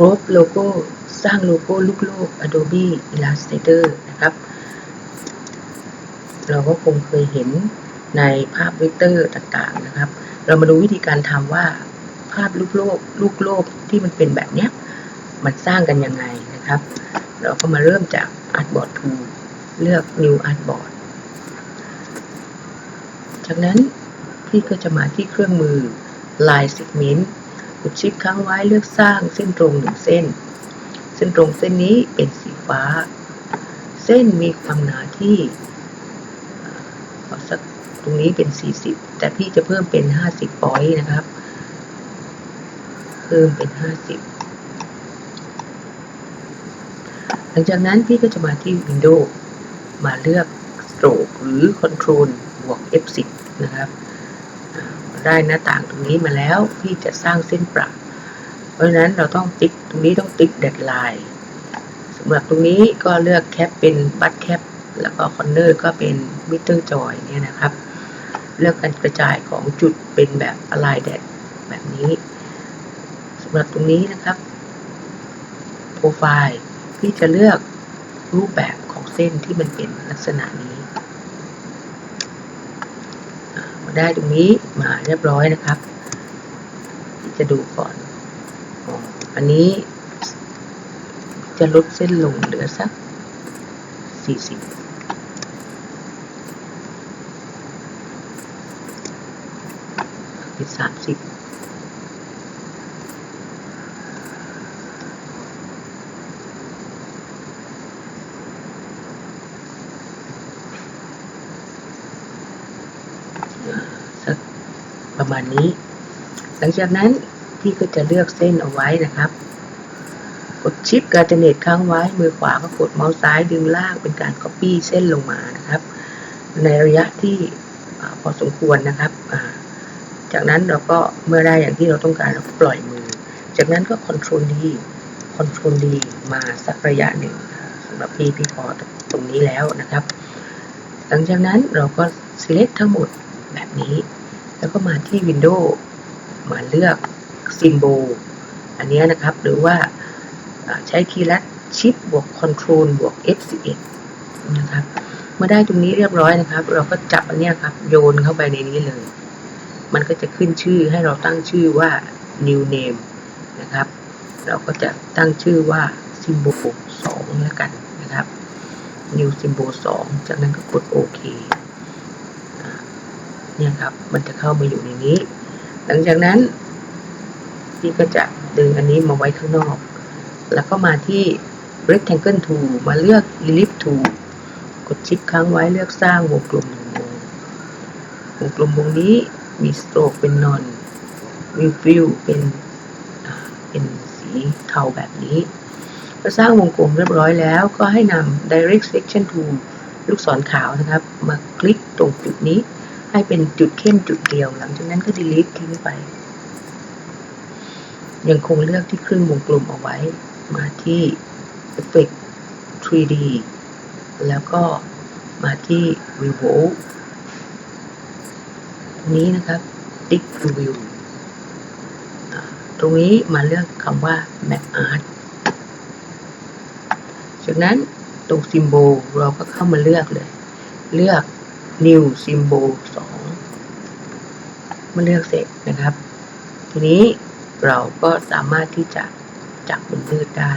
รบโลโก้สร้างโลโก้ลูกโลก Adobe Illustrator นะครับ เราก็คงเคยเห็นในภาพเวกเตอร์ต่างๆนะครับ เรามาดูวิธีการทำว่าภาพลูกโลกลูกโลกที่มันเป็นแบบเนี้ยมันสร้างกันยังไงนะครับ เราก็มาเริ่มจาก Artboard Tool เลือก New Artboard จากนั้นพี่ก็จะมาที่เครื่องมือ Line Segment กดชิปค้างไว้เลือกสร้างเส้นตรงหนึ่งเส้น เส้นตรงเส้นนี้เป็นสีฟ้า เส้นมีความหนาที่ขอสักตรงนี้เป็น 40 แต่พี่จะเพิ่มเป็น 50 point นะครับ เพิ่มเป็น 50 หลังจากนั้นพี่ก็จะมาที่ Windows มาเลือก Stroke หรือ Control บวก F10 นะครับ ได้หน้าต่างตรงนี้มาแล้วพี่จะสร้างเส้นประเพราะฉะนั้นเราต้องติ๊กตรงนี้ต้องติ๊ก deadline สำหรับตรงนี้ก็เลือกแคปเป็นบัตแคปแล้วก็คอนเนอร์ก็เป็นมิเตอร์จอยเนี่ยนะครับ เลือกการกระจายของจุดเป็นแบบ align that แบบนี้สำหรับตรงนี้นะครับโปรไฟล์พี่จะเลือกรูปแบบของเส้นที่มันเป็นลักษณะนี้อ่ามา ได้ตรงนี้มาเรียบร้อยนะครับ จะดูก่อน อันนี้ จะลดเส้นลงเหลือสัก 40เป็น30สัก มาณนี้ หลังจากนั้นพี่ก็จะเลือกเส้นเอาไว้นะครับ กดชิปการเจเนตค้างไว้ มือขวาก็กดเมาส์ซ้ายดึงล่างเป็นการ Copy เส้นลงมานะครับ ในระยะที่พอสมควรนะครับจากนั้นเราก็เมื่อได้อย่างที่เราต้องการเราก็ปล่อยมือ จากนั้นก็ Ctrl D Ctrl D มาสักระยะหนึ่งสำหรับพี่พี่พอตรงนี้แล้วนะครับ หลังจากนั้นเราก็ select ทั้งหมดแบบนี้ แล้วก็มาที่ Windows มาเลือก Symbol อันนี้นะครับ หรือว่าใช้คีย์ลัดชิปบวก Control บวก F11 นะครับ เมื่อได้ตรงนี้เรียบร้อยนะครับ เราก็จับอันนี้ครับ โยนเข้าไปในนี้เลย มันก็จะขึ้นชื่อให้เราตั้งชื่อว่า new name นะครับ เราก็จะตั้งชื่อว่า symbol 2แล้วกันนะครับ new symbol 2 จากนั้นก็กดโอเค เนี่ยครับ มันจะเข้ามาอยู่ในนี้ หลังจากนั้นพี่ก็จะดึงอันนี้มาไว้ข้างนอก แล้วก็มาที่ rectangle tool มาเลือก ellipse tool กดชิปค้างไว้เลือกสร้างวงกลมหนึ่งวงวงกลมวงนี้มี stroke เป็น non มี fill เป็นเป็นสีเทาแบบนี้พอสร้างวงกลมเรียบร้อยแล้ว ก็ให้นำ direct section tool ลูกศรขาวนะครับ มาคลิกตรงจุดนี้ ให้เป็นจุดเข้มจุดเดียว หลังจากนั้นก็ delete ทิ้งไป ยังคงเลือกที่ครึ่งวงกลมเอาไว้ มาที่ Effect 3D แล้วก็มาที่ Revolve ตรงนี้นะครับ Tick View ตรงนี้มาเลือกคำว่า Map Art จากนั้นตรง Symbol เราก็เข้ามาเลือกเลย เลือก New Symbol 2เมื่อเลือกเสร็จนะครับ ทีนี้เราก็สามารถที่จะจับบนยืดได้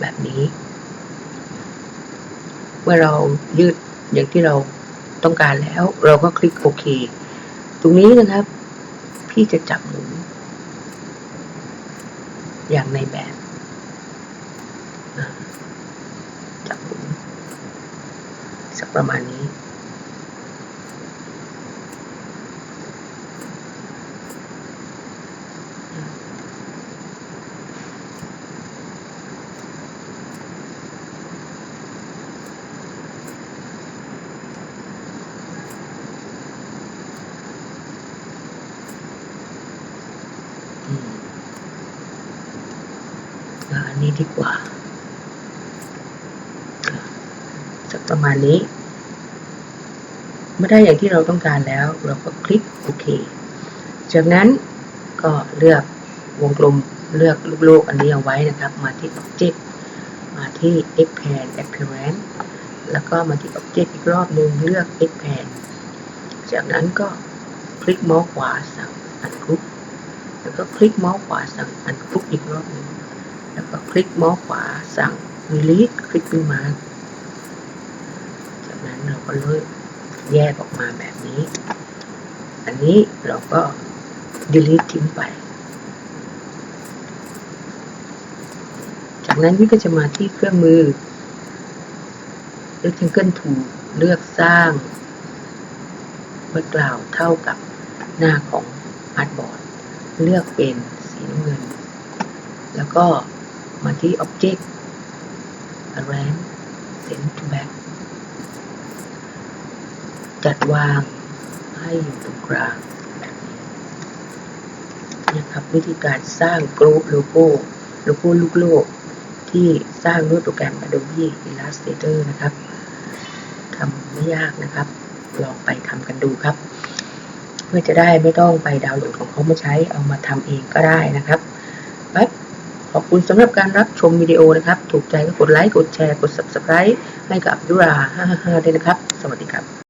แบบนี้ เมื่อเรายืดอย่างที่เราต้องการแล้ว เราก็คลิกโอเค ตรงนี้นะครับ พี่จะจับหมุนอย่างในแบบจับหมุน สักประมาณนี้อืมอ่าอันนี้ดีกว่าอ่า สักประมาณนี้ เมื่อได้อย่างที่เราต้องการแล้ว เราก็คลิกโอเค จากนั้นก็เลือกวงกลมเลือกลูกโลกอันนี้เอาไว้นะครับ มาที่ Object มาที่ Expand Appearance แล้วก็มาที่ Object อีกรอบหนึ่งเลือก Expand จากนั้นก็คลิกเมาส์ขวาสั่งอันกรุ๊ปแล้วก็คลิกเมาส์ขวาสั่งอันกรุ๊ปอีกรอบหนึ่งแล้วก็คลิกเมาส์ขวาสั่ง Release คลิกขึ้นมา จากนั้นเราก็เลือกแยกออกมาแบบนี้ อันนี้เราก็ delete ทิ้งไป จากนั้นพี่ก็จะมาที่เครื่องมือ Rectangle Tool เลือกสร้าง background เท่ากับหน้าของ Artboard เลือกเป็นสีน้ำเงิน แล้วก็มาที่ Object Arrange Send to Back จัดวางให้อยู่ตรงกลางนี้นะครับวิธีการสร้างกรุ๊ปโลโก้โลโก้ลูกโลก ที่สร้างด้วยโปรแกรม Adobe Illustrator นะครับทำไม่ยากนะครับ ลองไปทำกันดูครับ เพื่อจะได้ไม่ต้องไปดาวน์โหลดของเขามาใช้เอามาทำเองก็ได้นะครับครับขอบคุณสำหรับการรับชมวิดีโอนะครับ ถูกใจก็กดไลค์ กดแชร์ กด Subscribe ให้กับดุรา55ด้วยนะครับ สวัสดีครับ